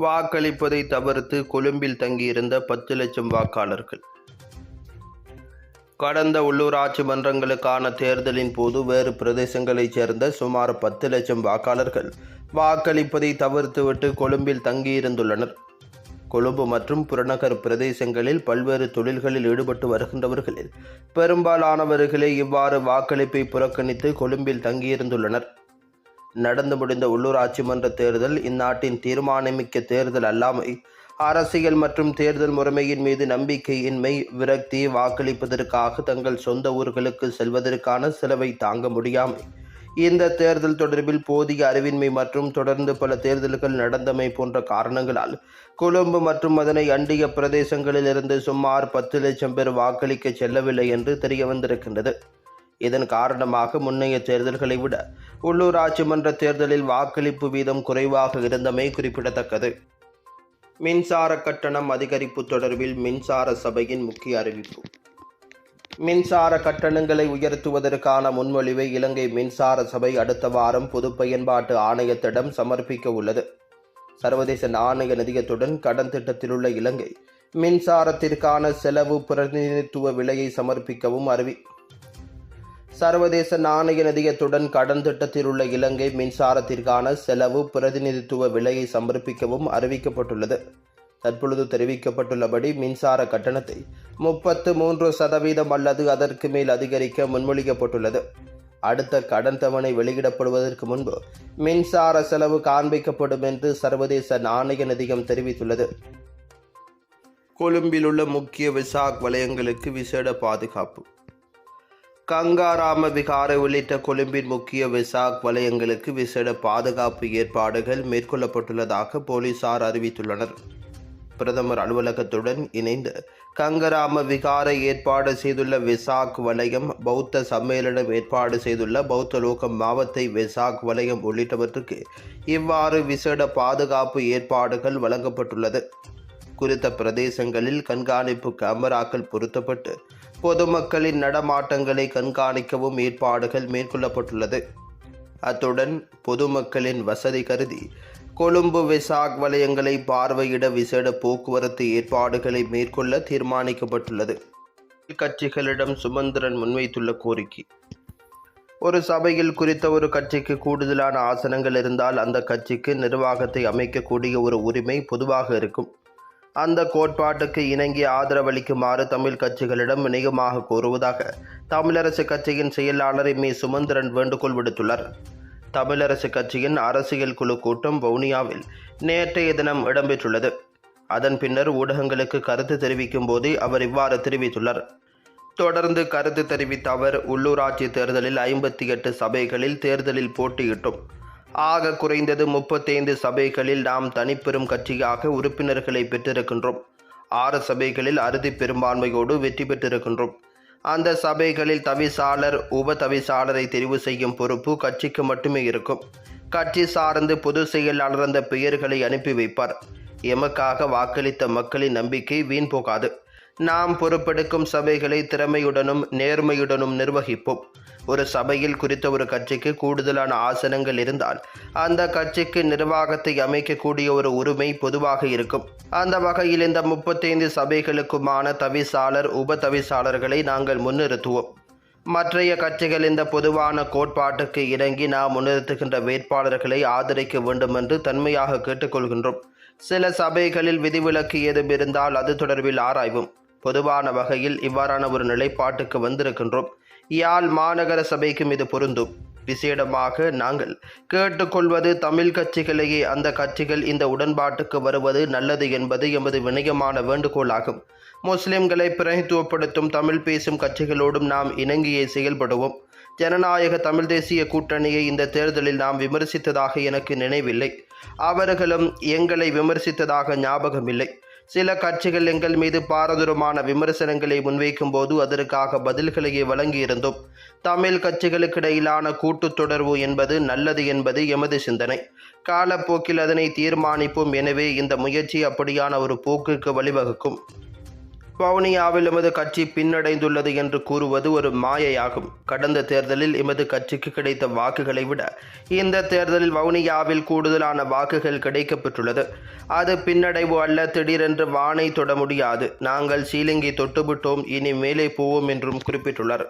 வாக்களிப்பதை தவிர்த்து கொழும்பில் தங்கியிருந்த பத்து லட்சம் வாக்காளர்கள். கடந்த உள்ளூராட்சி மன்றங்களுக்கான தேர்தலின் போது வேறு பிரதேசங்களைச் சேர்ந்த சுமார் பத்து லட்சம் வாக்காளர்கள் வாக்களிப்பதை தவிர்த்துவிட்டு கொழும்பில் தங்கியிருந்துள்ளனர். கொழும்பு மற்றும் புறநகர் பிரதேசங்களில் பல்வேறு தொழில்களில் ஈடுபட்டு வருகின்றவர்களில் பெரும்பாலானவர்களே இவ்வாறு வாக்களிப்பை புறக்கணித்து கொழும்பில் தங்கியிருந்துள்ளனர். நடந்து முடிந்த உள்ளூராட்சி மன்ற தேர்தல் இந்நாட்டின் தீர்மானமிக்க தேர்தல் அல்லாமை அரசியல் மற்றும் தேர்தல் முறைமையின் மீது நம்பிக்கையின்மை விரக்தி வாக்களிப்பதற்காக தங்கள் சொந்த ஊர்களுக்கு செல்வதற்கான செலவை தாங்க முடியாமை. இந்த தேர்தல் தொடர்பில் போதிய அறிவின்மை மற்றும் தொடர்ந்து பல தேர்தல்கள் நடந்தமை போன்ற காரணங்களால் கொழும்பு மற்றும் அதனை அண்டிய பிரதேசங்களிலிருந்து சுமார் பத்து லட்சம் பேர் வாக்களிக்க செல்லவில்லை என்று தெரிய வந்திருக்கின்றது இதன் காரணமாக முன்னைய தேர்தல்களை விட உள்ளூராட்சி மன்ற தேர்தலில் வாக்களிப்பு வீதம் குறைவாக இருந்தமை குறிப்பிடத்தக்கது. மின்சார கட்டணம் அதிகரிப்பு தொடர்பில் மின்சார சபையின் முக்கிய அறிவிப்பு. மின்சார கட்டணங்களை உயர்த்துவதற்கான முன்மொழிவை இலங்கை மின்சார சபை அடுத்த வாரம் பொது பயன்பாட்டு ஆணையத்திடம் சமர்ப்பிக்க உள்ளது. சர்வதேச நாணய நிதியத்துடன் கடன் திட்டத்திலுள்ள இலங்கை மின்சாரத்திற்கான செலவு பிரதிநிதித்துவ விலையை சமர்ப்பிக்கவும் அறிவி சர்வதேச நாணய நிதியத்துடன் கடன் திட்டத்தில் உள்ள இலங்கை மின்சாரத்திற்கான செலவு பிரதிநிதித்துவ விலையை சமர்ப்பிக்கவும் அறிவிக்கப்பட்டுள்ளது. தற்பொழுது தெரிவிக்கப்பட்டுள்ளபடி மின்சார கட்டணத்தை முப்பத்து மூன்று சதவீதம் அல்லது அதற்கு மேல் அதிகரிக்க முன்மொழிக்கப்பட்டுள்ளது அடுத்த கடன் தவணை வெளியிடப்படுவதற்கு முன்பு மின்சார செலவு காண்பிக்கப்படும் என்று சர்வதேச நாணய நிதியம் தெரிவித்துள்ளது. கொழும்பில் உள்ள முக்கிய விசாக் வலயங்களுக்கு விசேட பாதுகாப்பு. கங்காராம விகாரை உள்ளிட்ட கொழும்பின் முக்கிய விசாக் வலயங்களுக்கு விசேட பாதுகாப்பு ஏற்பாடுகள் மேற்கொள்ளப்பட்டுள்ளதாக போலீசார் அறிவித்துள்ளனர். பிரதமர் அலுவலகத்துடன் இணைந்து கங்கராம விகாரை ஏற்பாடு செய்துள்ள விசாக் வலயம் பௌத்த சம்மேளனம் ஏற்பாடு செய்துள்ள பௌத்த லோகம் மாவத்தை விசாக் வலயம் உள்ளிட்டவற்றுக்கு இவ்வாறு விசேட பாதுகாப்பு ஏற்பாடுகள் வழங்கப்பட்டுள்ளது. குறித்த பிரதேசங்களில் கண்காணிப்பு கேமராக்கள் பொருத்தப்பட்டு பொதுமக்களின் நடமாட்டங்களை கண்காணிக்கவும் ஏற்பாடுகள் மேற்கொள்ளப்பட்டுள்ளது. அத்துடன் பொதுமக்களின் வசதி கருதி கொழும்பு விசாக் வலயங்களை பார்வையிட விசேட போக்குவரத்து ஏற்பாடுகளை மேற்கொள்ள தீர்மானிக்கப்பட்டுள்ளது. கட்சிகளிடம் சுமந்திரன் முன்வைத்துள்ள கோரிக்கை. ஒரு சபையில் குறித்த ஒரு கட்சிக்கு கூடுதலான ஆசனங்கள் இருந்தால் அந்த கட்சிக்கு நிர்வாகத்தை அமைக்கக்கூடிய ஒரு உரிமை பொதுவாக இருக்கும். அந்த கோட்பாட்டுக்கு இணங்கி ஆதரவளிக்குமாறு தமிழ் கட்சிகளிடம் இணையமாக கூறுவதாக தமிழரசு கட்சியின் செயலாளர் எம் ஏ சுமந்திரன் வேண்டுகோள் விடுத்துள்ளார். தமிழரசு கட்சியின் அரசியல் குழு கூட்டம் வவுனியாவில் நேற்றைய தினம் இடம்பெற்றுள்ளது. அதன் பின்னர் ஊடகங்களுக்கு கருத்து தெரிவிக்கும் போது அவர் இவ்வாறு தெரிவித்துள்ளார். தொடர்ந்து கருத்து தெரிவித்த அவர் உள்ளூராட்சி தேர்தலில் ஐம்பத்தி எட்டு சபைகளில் தேர்தலில் போட்டியிட்டோம். ஆக குறைந்தது முப்பத்தைந்து சபைகளில் நாம் தனிப்பெரும் கட்சியாக உறுப்பினர்களை பெற்றிருக்கின்றோம். ஆறு சபைகளில் அறுதி பெரும்பான்மையோடு வெற்றி பெற்றிருக்கின்றோம். அந்த சபைகளில் தவிசாளர் உப தவிசாளரை தெரிவு செய்யும் பொறுப்பு கட்சிக்கு மட்டுமே இருக்கும். கட்சி சார்ந்து பொதுச் செயலாளர் அந்த பெயர்களை அனுப்பி வைப்பார். எமக்காக வாக்களித்த மக்களின் நம்பிக்கை வீண் போகாது. நாம் பொறுப்பெடுக்கும் சபைகளை திறமையுடனும் நேர்மையுடனும் நிர்வகிப்போம். ஒரு சபையில் குறித்த ஒரு கட்சிக்கு கூடுதலான ஆசனங்கள் இருந்தால் அந்த கட்சிக்கு நிர்வாகத்தை அமைக்கக்கூடிய ஒரு உரிமை பொதுவாக இருக்கும். அந்த வகையில் இந்த முப்பத்தைந்து சபைகளுக்குமான தவிசாளர் உப தவிசாளர்களை நாங்கள் முன்னிறுத்துவோம். மற்றைய கட்சிகள் இந்த பொதுவான கோட்பாட்டுக்கு இணங்கி நாம் முன்னிறுத்துகின்ற வேட்பாளர்களை ஆதரிக்க வேண்டும் என்று தன்மையாக கேட்டுக்கொள்கின்றோம். சில சபைகளில் விதிவிலக்கு ஏதும் இருந்தால் அது தொடர்பில் ஆராய்வும். பொதுவான வகையில் இவ்வாறான ஒரு நிலைப்பாட்டுக்கு வந்திருக்கின்றோம். யாழ் மாநகர சபைக்கும் இது பொருந்தும். விசேடமாக நாங்கள் கேட்டுக்கொள்வது தமிழ் கட்சிகளையே அந்த கட்சிகள் இந்த உடன்பாட்டுக்கு வருவது நல்லது என்பது எமது வினயமான வேண்டுகோளாகும். முஸ்லிம்களை பிரதித்துவப்படுத்தும் தமிழ் பேசும் கட்சிகளோடும் நாம் இணங்கியே செயல்படுவோம். ஜனநாயக தமிழ் தேசிய கூட்டணியை இந்த தேர்தலில் நாம் விமர்சித்ததாக எனக்கு நினைவில்லை. அவர்களும் எங்களை விமர்சித்ததாக ஞாபகமில்லை. சில கட்சிகள் எங்கள் மீது பாரதூரமான விமர்சனங்களை முன்வைக்கும் போது அதற்காக பதில்களையே வழங்கியிருந்தோம். தமிழ் கட்சிகளுக்கிடையிலான கூட்டுத் தொடர்பு என்பது நல்லது என்பது எமது சிந்தனை. காலப்போக்கில் அதனை தீர்மானிப்போம். எனவே இந்த முயற்சி அப்படியான ஒரு போக்குக்கு வழிவகுக்கும். வவுனியாவில் எமது கட்சி பின்னடைந்துள்ளது என்று கூறுவது ஒரு மாயையாகும். கடந்த தேர்தலில் எமது கட்சிக்கு கிடைத்த வாக்குகளை விட இந்த தேர்தலில் வவுனியாவில் கூடுதலான வாக்குகள் கிடைக்கப்பெற்றுள்ளது. அது பின்னடைவு அல்ல திடீரென்று வானை தொட முடியாது. நாங்கள் சீலிங்கை தொட்டுவிட்டோம் இனி மேலே போவோம் என்றும் குறிப்பிட்டுள்ளார்.